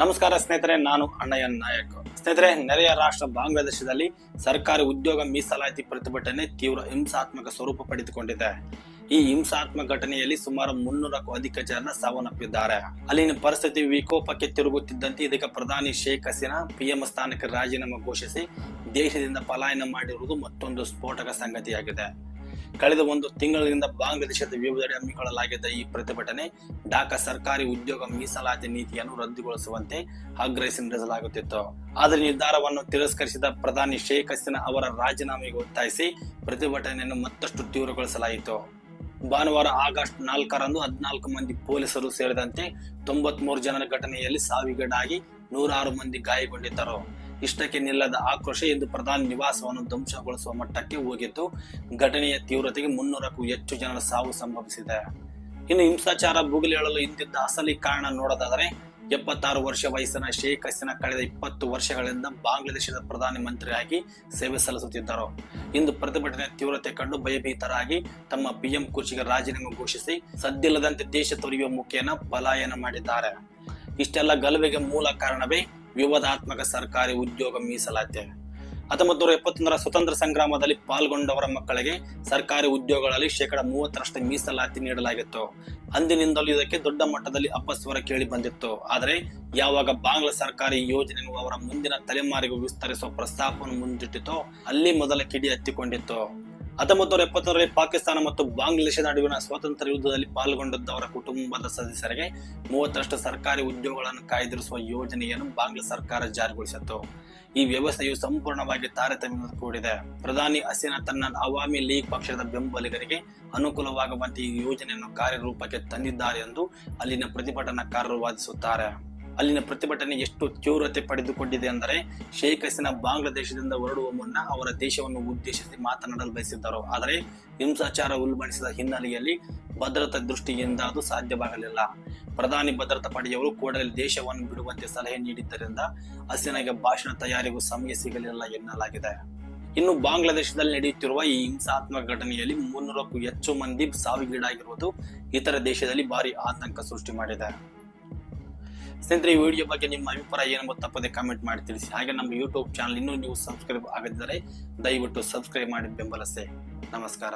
ನಮಸ್ಕಾರ ಸ್ನೇಹಿತರೆ, ನಾನು ಅಣ್ಣಯ್ಯ ನಾಯಕ್. ಸ್ನೇಹಿತರೆ, ನೆರೆಯ ರಾಷ್ಟ್ರ ಬಾಂಗ್ಲಾದೇಶದಲ್ಲಿ ಸರ್ಕಾರಿ ಉದ್ಯೋಗ ಮೀಸಲಾತಿ ಪ್ರತಿಭಟನೆ ತೀವ್ರ ಹಿಂಸಾತ್ಮಕ ಸ್ವರೂಪ ಪಡೆದುಕೊಂಡಿದೆ. ಈ ಹಿಂಸಾತ್ಮಕ ಘಟನೆಯಲ್ಲಿ ಸುಮಾರು ಮುನ್ನೂರಕ್ಕೂ ಅಧಿಕ ಜನ ಸಾವನ್ನಪ್ಪಿದ್ದಾರೆ. ಅಲ್ಲಿನ ಪರಿಸ್ಥಿತಿ ವಿಕೋಪಕ್ಕೆ ತಿರುಗುತ್ತಿದ್ದಂತೆ ಇದಕ್ಕೆ ಪ್ರಧಾನಿ ಶೇಖ್ ಹಸೀನಾ ಪಿಎಂ ಸ್ಥಾನಕ್ಕೆ ರಾಜೀನಾಮೆ ಘೋಷಿಸಿ ದೇಶದಿಂದ ಪಲಾಯನ ಮಾಡಿರುವುದು ಮತ್ತೊಂದು ಸ್ಫೋಟಕ ಸಂಗತಿಯಾಗಿದೆ. ಕಳೆದ ಒಂದು ತಿಂಗಳಿನಿಂದ ಬಾಂಗ್ಲಾದೇಶದ ವಿವಿಧೆಡೆ ಹಮ್ಮಿಕೊಳ್ಳಲಾಗಿದ್ದ ಈ ಪ್ರತಿಭಟನೆ ಢಾಕಾ ಸರ್ಕಾರಿ ಉದ್ಯೋಗ ಮೀಸಲಾತಿ ನೀತಿಯನ್ನು ರದ್ದುಗೊಳಿಸುವಂತೆ ಆಗ್ರಹಿಸಿ ನಡೆಸಲಾಗುತ್ತಿತ್ತು ಆದರೆ ನಿರ್ಧಾರವನ್ನು ತಿರಸ್ಕರಿಸಿದ ಪ್ರಧಾನಿ ಶೇಖ್ ಹಸೀನಾ ಅವರ ರಾಜೀನಾಮೆಗೆ ಒತ್ತಾಯಿಸಿ ಪ್ರತಿಭಟನೆಯನ್ನು ಮತ್ತಷ್ಟು ತೀವ್ರಗೊಳಿಸಲಾಯಿತು. ಭಾನುವಾರ ಆಗಸ್ಟ್ ನಾಲ್ಕರಂದು ಹದಿನಾಲ್ಕು ಮಂದಿ ಪೊಲೀಸರು ಸೇರಿದಂತೆ ತೊಂಬತ್ಮೂರು ಜನರ ಘಟನೆಯಲ್ಲಿ ಸಾವಿಗೀಡಾಗಿ ನೂರಾರು ಮಂದಿ ಗಾಯಗೊಂಡಿದ್ದರು. ಇಷ್ಟಕ್ಕೆ ನಿಲ್ಲದ ಆಕ್ರೋಶ ಎಂದು ಪ್ರಧಾನಿ ನಿವಾಸವನ್ನು ಧ್ವಂಸಗೊಳಿಸುವ ಮಟ್ಟಕ್ಕೆ ಹೋಗಿದ್ದು, ಘಟನೆಯ ತೀವ್ರತೆಗೆ ಮುನ್ನೂರಕ್ಕೂ ಹೆಚ್ಚು ಜನರ ಸಾವು ಸಂಭವಿಸಿದೆ. ಇನ್ನು ಹಿಂಸಾಚಾರ ಭುಗಿಲೇಳಲು ಇಂದಿದ್ದ ಅಸಲಿ ಕಾರಣ ನೋಡೋದಾದರೆ, ಎಪ್ಪತ್ತಾರು ವರ್ಷ ವಯಸ್ಸಿನ ಶೇಖ್ ಹಸೀನಾ ಕಳೆದ ಇಪ್ಪತ್ತು ವರ್ಷಗಳಿಂದ ಬಾಂಗ್ಲಾದೇಶದ ಪ್ರಧಾನ ಮಂತ್ರಿಯಾಗಿ ಸೇವೆ ಸಲ್ಲಿಸುತ್ತಿದ್ದರು. ಇಂದು ಪ್ರತಿಭಟನೆ ತೀವ್ರತೆ ಕಂಡು ಭಯಭೀತರಾಗಿ ತಮ್ಮ ಪಿಎಂ ಕುರ್ಚಿಗೆ ರಾಜೀನಾಮೆ ಘೋಷಿಸಿ, ಸದ್ದಿಲ್ಲದಂತೆ ದೇಶ ತೊರೆಯುವ ಮುಖೇನ ಪಲಾಯನ ಮಾಡಿದ್ದಾರೆ. ಇಷ್ಟೆಲ್ಲ ಗಲಭೆಗೆ ಮೂಲ ಕಾರಣವೇ ವಿವಾದಾತ್ಮಕ ಸರ್ಕಾರಿ ಉದ್ಯೋಗ ಮೀಸಲಾತಿ. ಹತ್ತೊಂಬತ್ತು ನೂರ ಎಪ್ಪತ್ತೊಂದರ ಸ್ವತಂತ್ರ ಸಂಗ್ರಾಮದಲ್ಲಿ ಪಾಲ್ಗೊಂಡವರ ಮಕ್ಕಳಿಗೆ ಸರ್ಕಾರಿ ಉದ್ಯೋಗಗಳಲ್ಲಿ ಶೇಕಡ ಮೂವತ್ತರಷ್ಟು ಮೀಸಲಾತಿ ನೀಡಲಾಗಿತ್ತು. ಅಂದಿನಿಂದಲೂ ಇದಕ್ಕೆ ದೊಡ್ಡ ಮಟ್ಟದಲ್ಲಿ ಅಪಸ್ವರ ಕೇಳಿ ಬಂದಿತ್ತು. ಆದರೆ ಯಾವಾಗ ಬಾಂಗ್ಲಾ ಸರ್ಕಾರಿ ಯೋಜನೆಯನ್ನು ಅವರ ಮುಂದಿನ ತಲೆಮಾರಿಗೂ ವಿಸ್ತರಿಸುವ ಪ್ರಸ್ತಾಪವನ್ನು ಮುಂದಿಟ್ಟಿತೋ, ಅಲ್ಲಿ ಮೊದಲ ಕಿಡಿ ಹತ್ತಿಕೊಂಡಿತ್ತು. ಹತ್ತೊಂಬತ್ತು ನೂರ ಎಪ್ಪತ್ತೊಂದರಲ್ಲಿ ಪಾಕಿಸ್ತಾನ ಮತ್ತು ಬಾಂಗ್ಲಾದೇಶ ನಡುವಿನ ಸ್ವಾತಂತ್ರ್ಯ ಯುದ್ಧದಲ್ಲಿ ಪಾಲ್ಗೊಂಡಿದ್ದವರ ಕುಟುಂಬದ ಸದಸ್ಯರಿಗೆ ಮೂವತ್ತರಷ್ಟು ಸರ್ಕಾರಿ ಉದ್ಯೋಗಗಳನ್ನು ಕಾಯ್ದಿರಿಸುವ ಯೋಜನೆಯನ್ನು ಬಾಂಗ್ಲಾ ಸರ್ಕಾರ ಜಾರಿಗೊಳಿಸಿತ್ತು. ಈ ವ್ಯವಸ್ಥೆಯು ಸಂಪೂರ್ಣವಾಗಿ ತಾರತಮ್ಯದಿಂದ ಕೂಡಿದೆ. ಪ್ರಧಾನಿ ಹಸೀನಾ ತನ್ನ ಅವಾಮಿ ಲೀಗ್ ಪಕ್ಷದ ಬೆಂಬಲಿಗರಿಗೆ ಅನುಕೂಲವಾಗುವಂತೆ ಈ ಯೋಜನೆಯನ್ನು ಕಾರ್ಯರೂಪಕ್ಕೆ ತಂದಿದ್ದಾರೆ ಎಂದು ಅಲ್ಲಿನ ಪ್ರತಿಭಟನಾಕಾರರು ವಾದಿಸುತ್ತಾರೆ. ಅಲ್ಲಿನ ಪ್ರತಿಭಟನೆ ಎಷ್ಟು ತೀವ್ರತೆ ಪಡೆದುಕೊಂಡಿದೆ ಅಂದರೆ ಶೇಖ್ ಹಸೀನಾ ಬಾಂಗ್ಲಾದೇಶದಿಂದ ಹೊರಡುವ ಮುನ್ನ ಅವರ ದೇಶವನ್ನು ಉದ್ದೇಶಿಸಿ ಮಾತನಾಡಲು ಬಯಸಿದ್ದರು ಆದರೆ ಹಿಂಸಾಚಾರ ಉಲ್ಬಣಿಸಿದ ಹಿನ್ನೆಲೆಯಲ್ಲಿ ಭದ್ರತಾ ದೃಷ್ಟಿಯಿಂದ ಅದು ಸಾಧ್ಯವಾಗಲಿಲ್ಲ. ಪ್ರಧಾನಿ ಭದ್ರತಾ ಪಡೆಯವರು ಕೂಡಲೇ ದೇಶವನ್ನು ಬಿಡುವಂತೆ ಸಲಹೆ ನೀಡಿದ್ದರಿಂದ ಹಸೀನಾಗೆ ಭಾಷಣ ತಯಾರಿಗೂ ಸಮಯ ಸಿಗಲಿಲ್ಲ ಎನ್ನಲಾಗಿದೆ. ಇನ್ನು ಬಾಂಗ್ಲಾದೇಶದಲ್ಲಿ ನಡೆಯುತ್ತಿರುವ ಈ ಹಿಂಸಾತ್ಮಕ ಘಟನೆಯಲ್ಲಿ ಮುನ್ನೂರಕ್ಕೂ ಹೆಚ್ಚು ಮಂದಿ ಸಾವಿಗೀಡಾಗಿರುವುದು ಇತರ ದೇಶದಲ್ಲಿ ಭಾರಿ ಆತಂಕ ಸೃಷ್ಟಿ ಮಾಡಿದೆ. ಸ್ನೇಹಿತರೆ, ಈ ವಿಡಿಯೋ ಬಗ್ಗೆ ನಿಮ್ಮ ಅಭಿಪ್ರಾಯ ಏನು ತಪ್ಪದೆ ಕಾಮೆಂಟ್ ಮಾಡಿ ತಿಳಿಸಿ. ಹಾಗೆ ನಮ್ಮ ಯೂಟ್ಯೂಬ್ ಚಾನಲ್ ಇನ್ನೂ ನೀವು ಸಬ್ಸ್ಕ್ರೈಬ್ ಆಗದಿದ್ದರೆ ದಯವಿಟ್ಟು ಸಬ್ಸ್ಕ್ರೈಬ್ ಮಾಡಿ ಬೆಂಬಲಿಸಿ. ನಮಸ್ಕಾರ.